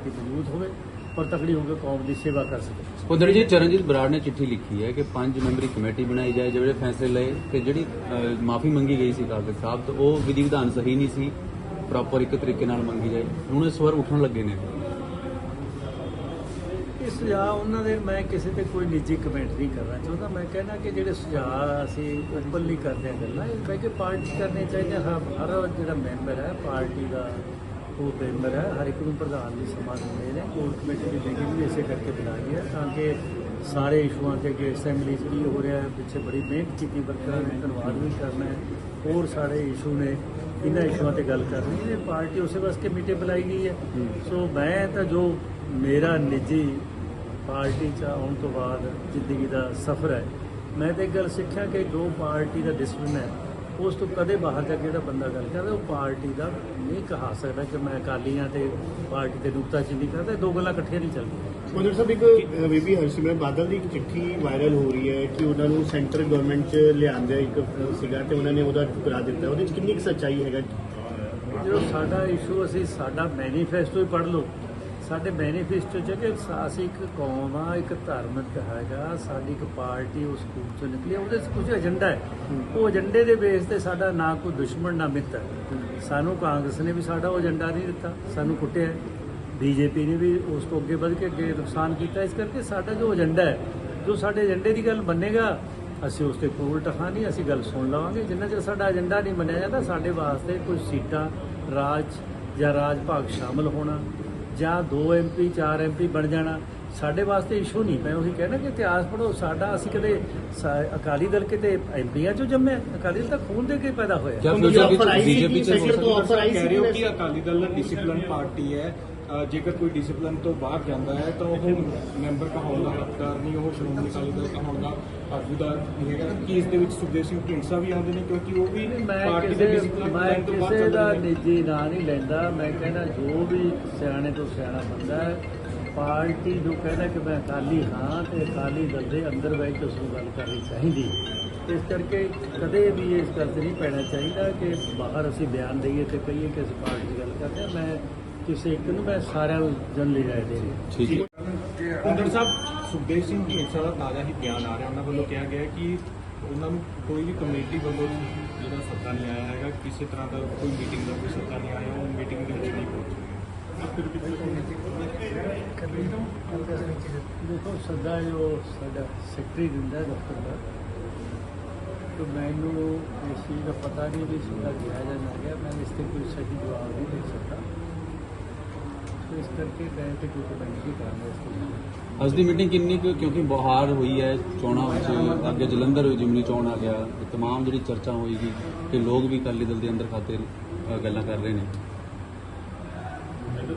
Party ਮਜ਼ਬੂਤ ਹੋਵੇ ਔਰ ਤਕੜੀ ਹੋ ਕੇ ਕੌਮ ਦੀ ਸੇਵਾ ਕਰ ਸਕੇ। ਉਧਰ ਜੀ ਚਰਨਜੀਤ ਬਰਾੜ ਨੇ ਚਿੱਠੀ ਲਿਖੀ ਹੈ ਕਿ ਪੰਜ ਮੈਂਬਰੀ ਕਮੇਟੀ ਬਣਾਈ ਜਾਏ ਜਿਹੜੇ ਫੈਸਲੇ ਲਏ ਤੇ ਜਿਹੜੀ ਮਾਫੀ ਮੰਗੀ ਗਈ ਸੀ ਕਾਗਜ਼ ਸਾਹਿਬ ਤੋਂ ਉਹ ਵਿਧੀ ਵਿਧਾਨ ਸਹੀ ਨਹੀਂ ਸੀ ਪ੍ਰੋਪਰ ਇੱਕ ਤਰੀਕੇ ਨਾਲ ਮੰਗੀ ਜਾਏ। ਹੁਣ ਇਸ ਵਾਰ ਉੱਠਣ ਲੱਗੇ ਨੇ। ਇਹ ਸੁਝਾਅ ਉਹਨਾਂ ਦੇ ਮੈਂ ਕਿਸੇ ਤੇ ਕੋਈ ਨਿੱਜੀ ਕਮੈਂਟ ਨਹੀਂ ਕਰਨਾ ਚਾਹੁੰਦਾ। ਮੈਂ ਕਹਿਣਾ ਕਿ ਜਿਹੜੇ ਸੁਝਾਅ ਅਸੀਂ ਓਪਨਲੀ ਕਰਦੇ ਹਾਂ ਗੱਲਾਂ ਇਹ ਕੇ ਪਾਰਟੀ ਕਰਨੇ ਚਾਹੀਦੇ ਹਰ ਜਿਹੜਾ ਮੈਂਬਰ ਹੈ ਪਾਰਟੀ ਦਾ ਉਹ ਮੈਂਬਰ ਹੈ ਹਰ ਇੱਕ ਨੂੰ ਪ੍ਰਧਾਨ ਦੀ ਸਮਾਂ ਦਿੰਦੇ ਨੇ ਕੋਰ ਕਮੇਟੀ ਦੀ ਮੀਟਿੰਗ ਵੀ ਇਸੇ ਕਰਕੇ ਬੁਲਾਈ ਹੈ ਤਾਂ ਕਿ ਸਾਰੇ ਇਸ਼ੂਆਂ ਤੇ ਕਿ ਅਸੈਂਬਲੀ 'ਚ ਕੀ ਹੋ ਰਿਹਾ ਹੈ ਪਿੱਛੇ ਬੜੀ ਮਿਹਨਤ ਕੀਤੀ ਵਰਕਰਾਂ ਨੇ ਧੰਨਵਾਦ ਵੀ ਕਰਨਾ ਹੈ ਹੋਰ ਸਾਰੇ ਇਸ਼ੂ ਨੇ ਇਹਨਾਂ ਇਸ਼ੂਆਂ ਤੇ ਗੱਲ ਕਰਨੀ ਹੈ ਪਾਰਟੀ ਉਸੇ ਵਾਸਤੇ ਕਮੇਟੀ ਬੁਲਾਈ ਗਈ ਹੈ। ਸੋ ਮੈਂ ਤਾਂ ਜੋ ਮੇਰਾ ਨਿੱਜੀ ਪਾਰਟੀ 'ਚ ਆਉਣ ਤੋਂ ਬਾਅਦ ਜ਼ਿੰਦਗੀ ਦਾ ਸਫ਼ਰ ਹੈ ਮੈਂ ਤਾਂ ਗੱਲ ਸਿੱਖਿਆ ਕਿ ਜੋ ਪਾਰਟੀ ਦਾ ਡਿਸਪਲਿਨ ਹੈ ਉਸ ਤੋਂ ਕਦੇ ਬਾਹਰ ਜਾ ਕੇ ਜਿਹੜਾ ਬੰਦਾ ਗੱਲ ਕਰਦਾ ਉਹ ਪਾਰਟੀ ਦਾ ਨਹੀਂ ਕਹਾ ਸਕਦਾ ਕਿ ਮੈਂ ਅਕਾਲੀ ਹਾਂ ਤੇ ਪਾਰਟੀ ਤੇ ਨੁਕਤਾਚੀਨੀ ਕਰਦਾ ਇਹ ਦੋ ਗੱਲਾਂ ਇਕੱਠੀਆਂ ਨਹੀਂ ਚੱਲਦੀਆਂ। ਮਨੋਜ ਸਾਹਿਬ ਇੱਕ ਬੀਬੀ ਹਰਸਿਮਰਤ ਬਾਦਲ ਦੀ ਇੱਕ ਚਿੱਠੀ ਵਾਇਰਲ ਹੋ ਰਹੀ ਹੈ ਕਿ ਉਹਨਾਂ ਨੂੰ ਸੈਂਟਰ ਗਵਰਨਮੈਂਟ 'ਚ ਲਿਆਂਦਾ ਇੱਕ ਸੀਗਾ ਤੇ ਉਹਨਾਂ ਨੇ ਉਹਦਾ ਠੁਕਰਾ ਦਿੱਤਾ। ਉਹਦੇ 'ਚ ਕਿੰਨੀ ਕੁ ਸੱਚਾਈ ਹੈਗਾ? ਜੋ ਸਾਡਾ ਇਸ਼ੂ ਅਸੀਂ ਸਾਡਾ ਮੈਨੀਫੈਸਟੋ ਹੀ ਪੜ੍ਹ ਲਓ। ਸਾਡੇ ਮੈਨੀਫੈਸਟੋ 'ਚ ਕਿ ਅਸੀਂ ਇੱਕ ਕੌਮ ਆ ਇੱਕ ਧਾਰਮਿਕ ਹੈਗਾ ਸਾਡੀ ਇੱਕ ਪਾਰਟੀ ਉਸ ਸਕੂਲ ਚੋਂ ਨਿਕਲੀ ਉਹਦੇ ਕੁਝ ਏਜੰਡਾ ਹੈ। ਉਹ ਏਜੰਡੇ ਦੇ ਬੇਸ ਤੇ ਸਾਡਾ ਨਾ ਕੋਈ ਦੁਸ਼ਮਣ ਨਾ ਮਿੱਤਰ ਸਾਨੂੰ ਕਾਂਗਰਸ ਨੇ ਵੀ ਸਾਡਾ ਉਹ ਏਜੰਡਾ ਨਹੀਂ ਦਿੱਤਾ ਸਾਨੂੰ ਕੁੱਟਿਆ ਬੀਜੇਪੀ ਨੇ ਵੀ ਉਸ ਤੋਂ ਅੱਗੇ ਵੱਧ ਕੇ ਅੱਗੇ ਨੁਕਸਾਨ ਕੀਤਾ। ਇਸ ਕਰਕੇ ਸਾਡਾ ਜੋ ਏਜੰਡਾ ਹੈ ਜੋ ਸਾਡੇ ਏਜੰਡੇ ਦੀ ਗੱਲ ਮੰਨੇਗਾ ਅਸੀਂ ਉਸ ਤੇ ਉਲਟਾ ਨਹੀਂ ਅਸੀਂ ਗੱਲ ਸੁਣ ਲਵਾਂਗੇ। ਜਿੰਨਾ ਚਿਰ ਸਾਡਾ ਏਜੰਡਾ ਨਹੀਂ ਮੰਨਿਆ ਜਾਂਦਾ ਸਾਡੇ ਵਾਸਤੇ ਕੋਈ ਸੀਟਾਂ ਰਾਜ ਜਾਂ ਰਾਜ ਭਾਗ ਸ਼ਾਮਲ ਹੋਣਾ ਜਾਂ 2 ਐਮਪੀ 4 ਐਮਪੀ ਬਣ ਜਾਣਾ ਸਾਡੇ ਵਾਸਤੇ ਇਸ਼ੂ ਨਹੀਂ। ਮੈਂ ਉਹੀ ਕਹਿਣਾ ਕਿ ਇਤਿਹਾਸ ਪੜ੍ਹੋ ਸਾਡਾ ਅਸੀਂ ਕਦੇ ਅਕਾਲੀ ਦਲ ਕਿਤੇ ਐਮਪੀਆਂ ਚੋਂ ਜੰਮਿਆ ਅਕਾਲੀ ਦਲ ਤਾਂ ਖੂਨ ਦੇ ਕੇ ਪੈਦਾ ਹੋਇਆ। ਬੀਜੇਪੀ ਕਿ ਤੋਂ ਆਈ ਸੀ ਅਕਾਲੀ ਦਲ ਡਿਸਪਲਿਨ ਪਾਰਟੀ ਹੈ ਜੇਕਰ ਕੋਈ ਡਿਸਪਲਿਨ ਤੋਂ ਬਾਹਰ ਜਾਂਦਾ ਹੈ ਤਾਂ ਉਹ ਮੈਂਬਰ ਕਹਾਉਣ ਦਾ ਹੱਕਦਾਰ ਨਹੀਂ ਉਹ ਸ਼੍ਰੋਮਣੀ ਅਕਾਲੀ ਦਲ ਕਹਾਉਣ ਦਾ ਆਗੂ ਦਾ ਨਹੀਂ ਹੈਗਾ। ਕਿ ਇਸ ਦੇ ਵਿੱਚ ਸੁਖਦੇਵ ਸਿੰਘ ਢੀਂਡਸਾ ਵੀ ਆਉਂਦੇ ਨੇ ਕਿਉਂਕਿ ਉਹ ਵੀ ਮੈਂ ਪਾਰਟੀ ਦੇ ਡਿਸਪਲਿਨ ਤੋਂ ਬਾਹਰ ਕਿਸੇ ਦਾ ਨਿੱਜੀ ਨਾਂ ਨਹੀਂ ਲੈਂਦਾ। ਮੈਂ ਕਹਿੰਦਾ ਜੋ ਵੀ ਸਿਆਣੇ ਤੋਂ ਸਿਆਣਾ ਬੰਦਾ ਹੈ ਪਾਰਟੀ ਜੋ ਕਹਿੰਦਾ ਕਿ ਮੈਂ ਅਕਾਲੀ ਹਾਂ ਤੇ ਅਕਾਲੀ ਦਲ ਦੇ ਅੰਦਰ ਬੈਠ ਕੇ ਉਸ ਨੂੰ ਗੱਲ ਕਰਨੀ ਚਾਹੀਦੀ ਹੈ। ਇਸ ਕਰਕੇ ਕਦੇ ਵੀ ਇਸ ਗੱਲ ਤੇ ਨਹੀਂ ਪੈਣਾ ਚਾਹੀਦਾ ਕਿ ਬਾਹਰ ਅਸੀਂ ਬਿਆਨ ਦਈਏ ਤੇ ਕਹੀਏ ਕਿ ਅਸੀਂ ਪਾਰਟੀ ਦੀ ਗੱਲ ਕਰਦੇ ਹਾਂ। ਮੈਂ ਕਿਸੇ ਇੱਕ ਨੂੰ ਮੈਂ ਸਾਰਿਆਂ ਨੂੰ ਜਨਰਲੀ ਰਾਏ ਦੇ ਰਿਹਾ। ਠੀਕ ਹੈ। ਕੁੰਦੜ ਸਾਹਿਬ ਸੁਖਦੇਵ ਸਿੰਘ ਢੀਂਡਸਾ ਦਾ ਤਾਜ਼ਾ ਹੀ ਬਿਆਨ ਆ ਰਿਹਾ। ਉਹਨਾਂ ਵੱਲੋਂ ਕਿਹਾ ਗਿਆ ਕਿ ਉਹਨਾਂ ਨੂੰ ਕੋਈ ਵੀ ਕਮੇਟੀ ਵੱਲੋਂ ਜਿਹੜਾ ਸੱਦਾ ਨਹੀਂ ਆਇਆ ਹੈਗਾ ਕਿਸੇ ਤਰ੍ਹਾਂ ਦਾ ਕੋਈ ਮੀਟਿੰਗ ਦਾ ਕੋਈ ਸੱਦਾ ਨਹੀਂ ਆਇਆ ਉਹ ਮੀਟਿੰਗ ਦੇ ਵਿੱਚ ਨਹੀਂ ਪਹੁੰਚੇ। ਦੇਖੋ ਸਦਾ ਜੋ ਸਾਡਾ ਸੈਕਟਰੀ ਦਿੰਦਾ ਦਫ਼ਤਰ ਦਾ ਤੇ ਮੈਨੂੰ ਇਸ ਚੀਜ਼ ਦਾ ਪਤਾ ਨਹੀਂ ਵੀ ਸਦਾ ਗਿਆ ਜਾਂ ਨਾ ਗਿਆ ਮੈਂ ਇਸ ਤੇ ਕੋਈ ਸਹੀ ਜਵਾਬ ਨਹੀਂ ਦੇ ਸਕਦਾ। ਇਸ ਕਰਕੇ ਮੈਂ ਤੇ ਕੋਈ ਕਮੈਂਟ ਨਹੀਂ ਕਰਾਂਗਾ ਇਸ ਤੇ ਅੱਜ ਦੀ ਮੀਟਿੰਗ ਕਿੰਨੀ ਕੁ ਕਿਉਂਕਿ ਬਹਾਰ ਹੋਈ ਹੈ ਚੋਣਾਂ ਵਿੱਚ ਅੱਗੇ ਜਲੰਧਰ ਜਿਮਨੀ ਚੋਣ ਆ ਗਿਆ ਇਹ तमाम ਜਿਹੜੀ ਚਰਚਾ ਹੋਏਗੀ ਕਿ ਲੋਕ ਵੀ ਅਕਾਲੀ ਦਲ ਦੇ ਅੰਦਰ ਖਾਤੇ ਅ, ਗੱਲਾਂ ਕਰ ਰਹੇ ਨੇ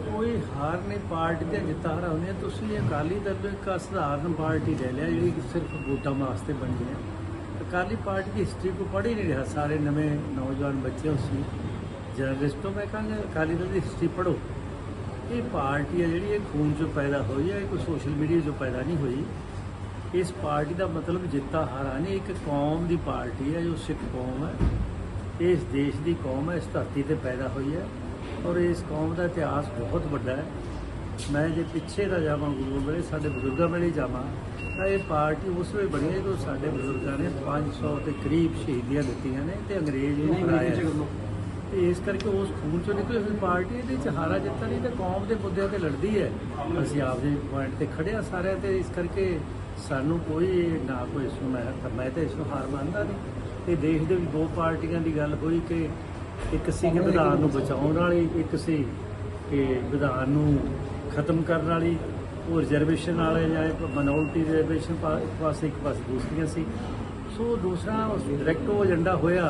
ਕੋਈ ਹਾਰ ਨਹੀਂ ਪਾਰਟੀ ਤੇ ਜਿੱਤਾਂ ਹਾਰ ਹੁੰਦੀਆਂ ਤੁਸੀਂ ਅਕਾਲੀ ਦਲ ਨੂੰ ਇੱਕ ਸਧਾਰਨ ਪਾਰਟੀ ਲੈ ਲਿਆ ਜਿਹੜੀ ਕਿ ਸਿਰਫ ਵੋਟਾਂ ਵਾਸਤੇ ਬਣੀ ਹੈ ਅਕਾਲੀ ਪਾਰਟੀ ਦੀ ਹਿਸਟਰੀ ਕੋ ਪੜ੍ਹ ਹੀ ਨਹੀਂ ਰਿਹਾ ਸਾਰੇ ਨਵੇਂ ਨੌਜਵਾਨ ਬੱਚੇ ਉਸ ਸੀ ਜਰਨਲਿਸਟੋਂ ਮੈਂ ਕਹਾਂਗਾ ਅਕਾਲੀ ਦਲ ਦੀ ਹਿਸਟਰੀ ਪੜ੍ਹੋ ਇਹ ਪਾਰਟੀ ਹੈ ਜਿਹੜੀ ਇਹ ਖੂਨ ਚੋਂ ਪੈਦਾ ਹੋਈ ਹੈ ਇਹ ਕੋਈ ਸੋਸ਼ਲ ਮੀਡੀਆ 'ਚੋਂ ਪੈਦਾ ਨਹੀਂ ਹੋਈ। ਇਸ ਪਾਰਟੀ ਦਾ ਮਤਲਬ ਜਿੱਤਾ ਹਾਰਾ ਨਹੀਂ ਇੱਕ ਕੌਮ ਦੀ ਪਾਰਟੀ ਹੈ ਜੋ ਸਿੱਖ ਕੌਮ ਹੈ। ਇਸ ਦੇਸ਼ ਦੀ ਕੌਮ ਹੈ ਇਸ ਧਰਤੀ ਤੇ ਪੈਦਾ ਹੋਈ ਹੈ ਔਰ ਇਸ ਕੌਮ ਦਾ ਇਤਿਹਾਸ ਬਹੁਤ ਵੱਡਾ ਹੈ। ਮੈਂ ਜੇ ਪਿੱਛੇ ਦਾ ਜਾਵਾਂ ਗੁਰੂ ਵੇਲੇ ਸਾਡੇ ਬਜ਼ੁਰਗਾਂ ਵੇਲੇ ਜਾਵਾਂ ਤਾਂ ਇਹ ਪਾਰਟੀ ਉਸ ਵੇਲੇ ਬਣੀ ਜਦੋਂ ਸਾਡੇ ਬਜ਼ੁਰਗਾਂ ਨੇ 500 ਦੇ ਕਰੀਬ ਸ਼ਹੀਦੀਆਂ ਦਿੱਤੀਆਂ ਨੇ ਤੇ ਅੰਗਰੇਜ਼ ਨੂੰ ਹਰਾਇਆ ਤੇ ਇਸ ਕਰਕੇ ਉਸ ਖੂਨ ਚੋਂ ਨਿਕਲੀ ਹੋਈ ਪਾਰਟੀ ਇਹਦੇ ਚ ਹਾਰਾ ਜਿੱਤਾ ਨਹੀਂ ਤੇ ਕੌਮ ਦੇ ਮੁੱਦਿਆਂ ਤੇ ਲੜਦੀ ਹੈ। ਅਸੀਂ ਆਪਦੇ ਪੁਆਇੰਟ ਤੇ ਖੜੇ ਆ ਸਾਰਿਆਂ ਤੇ। ਇਸ ਕਰਕੇ ਸਾਨੂੰ ਕੋਈ ਨਾ ਕੋਈ ਇਸ ਨੂੰ ਮੈਂ ਤਾਂ ਮੈਂ ਤਾਂ ਇਸ ਨੂੰ ਹਾਰ ਮੰਨਦਾ ਨਹੀਂ। ਤੇ ਦੇਸ਼ ਦੇ ਵਿੱਚ ਦੋ ਪਾਰਟੀਆਂ ਦੀ ਗੱਲ ਹੋਈ ਕਿ ਇੱਕ ਸੀ ਵਿਧਾਨ ਨੂੰ ਬਚਾਉਣ ਵਾਲੀ, ਇੱਕ ਸੀ ਕਿ ਵਿਧਾਨ ਨੂੰ ਖਤਮ ਕਰਨ ਵਾਲੀ। ਉਹ ਰਿਜ਼ਰਵੇਸ਼ਨ ਵਾਲੇ ਜਾਂ ਮਨੋਰਟੀ ਰਿਜ਼ਰਵੇਸ਼ਨ ਪਾਸੇ, ਇੱਕ ਪਾਸੇ ਦੂਸਰੀਆਂ ਸੀ। ਸੋ ਦੂਸਰਾ ਡਾਇਰੈਕਟ ਉਹ ਏਜੰਡਾ ਹੋਇਆ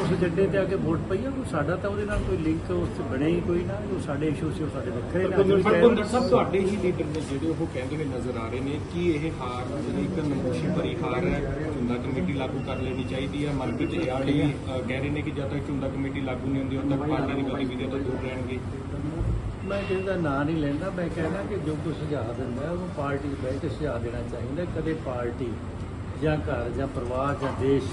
ਉਸ ਏਜੰਡੇ ਤੇ ਆ ਕੇ ਵੋਟ ਪਈ ਆ ਕੋਈ ਸਾਡਾ ਤਾਂ ਉਹਦੇ ਨਾਲ ਕੋਈ ਲਿੰਕ ਉਸ 'ਚ ਬਣਿਆ ਹੀ ਕੋਈ ਨਾ ਜੋ ਸਾਡੇ ਇਸ਼ੂ ਸੀ ਉਹ ਸਾਡੇ ਵੱਖਰੇ ਨੇ। ਅੱਜ ਵੀ ਪਰ ਕਹਿ- ਕੁੰਦੜ ਸਾਹਿਬ ਤੁਹਾਡੇ ਹੀ ਲੀਡਰ ਨੇ ਜਿਹੜੇ ਉਹ ਕਹਿੰਦੇ ਹੋਏ ਨਜ਼ਰ ਆ ਰਹੇ ਨੇ ਕਿ ਇਹ ਹਾਰ ਜਿਹੜੀ ਇੱਕ ਨਮੋਸ਼ੀ ਭਰੀ ਹਾਰ ਹੈ ਚੁੰਦਾ ਕਮੇਟੀ ਲਾਗੂ ਕਰ ਲੈਣੀ ਚਾਹੀਦੀ ਹੈ ਮਨਪ੍ਰੀਤ ਅ, ਕਹਿ ਰਹੇ ਨੇ ਕਿ ਜਦ ਤੱਕ ਚੁੰਦਾ ਕਮੇਟੀ ਲਾਗੂ ਨਹੀਂ ਹੁੰਦੀ ਉਦੋਂ ਤੱਕ ਪਾਰਟੀ ਦੀ ਗਤੀਵਿਧੀਆਂ ਤੋਂ ਦੂਰ ਰਹਿਣਗੇ। ਮੈਂ ਕਿਸੇ ਦਾ ਨਾਂ ਨਹੀਂ ਲੈਂਦਾ ਮੈਂ ਕਹਿੰਦਾ ਕਿ ਜੋ ਕੋਈ ਸੁਝਾਅ ਦਿੰਦਾ ਹੈ, ਉਹਨੂੰ ਪਾਰਟੀ 'ਚ ਬਹਿ ਕੇ ਸੁਝਾਅ ਦੇਣਾ ਚਾਹੀਦਾ ਕਦੇ ਪਾਰਟੀ ਜਾਂ ਘਰ ਜਾਂ ਪਰਿਵਾਰ ਜਾਂ ਦੇਸ਼,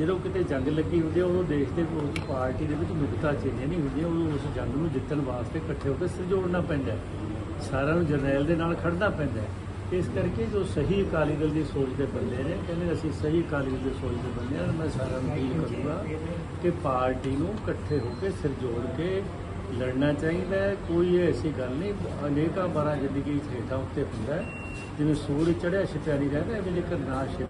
ਜਦੋਂ ਕਿਤੇ ਜੰਗ ਲੱਗੀ ਹੁੰਦੀ ਹੈ ਉਦੋਂ ਦੇਸ਼ ਦੇ ਉਸ ਪਾਰਟੀ ਦੇ ਵਿੱਚ ਨੁਕਤਾ ਚੀਨੀਆਂ ਨਹੀਂ ਹੁੰਦੀਆਂ ਉਦੋਂ ਉਸ ਜੰਗ ਨੂੰ ਜਿੱਤਣ ਵਾਸਤੇ ਇਕੱਠੇ ਹੋ ਕੇ ਸਰਜੋੜਨਾ ਪੈਂਦਾ ਸਾਰਿਆਂ ਨੂੰ ਜਰਨੈਲ ਦੇ ਨਾਲ ਖੜਨਾ ਪੈਂਦਾ ਇਸ ਕਰਕੇ ਜੋ ਸਹੀ ਅਕਾਲੀ ਦਲ ਦੀ ਸੋਚ ਦੇ ਬੰਦੇ ਨੇ, ਕਹਿੰਦੇ ਅਸੀਂ ਸਹੀ ਅਕਾਲੀ ਦਲ ਦੀ ਸੋਚ ਦੇ ਬੰਦੇ ਹਾਂ, ਮੈਂ ਸਾਰਿਆਂ ਨੂੰ ਅਪੀਲ ਕਰੂੰਗਾ ਕਿ ਪਾਰਟੀ ਨੂੰ ਇਕੱਠੇ ਹੋ ਕੇ ਸਿਰ ਜੋੜ ਕੇ ਲੜਨਾ ਚਾਹੀਦਾ ਕੋਈ ਐਸੀ ਗੱਲ ਨਹੀਂ, ਅਨੇਕਾਂ ਬਾਰਾਂ ਜ਼ਿੰਦਗੀ 'ਚ ਹੇਠਾਂ ਉੱਤੇ ਹੁੰਦਾ ਜਿਵੇਂ ਸੂਰਜ ਚੜਿਆ ਛਿਪਿਆ ਨਹੀਂ ਰਹਿੰਦਾ, ਐਵੇਂ ਜੇਕਰ ਨਾ ਛਿਪ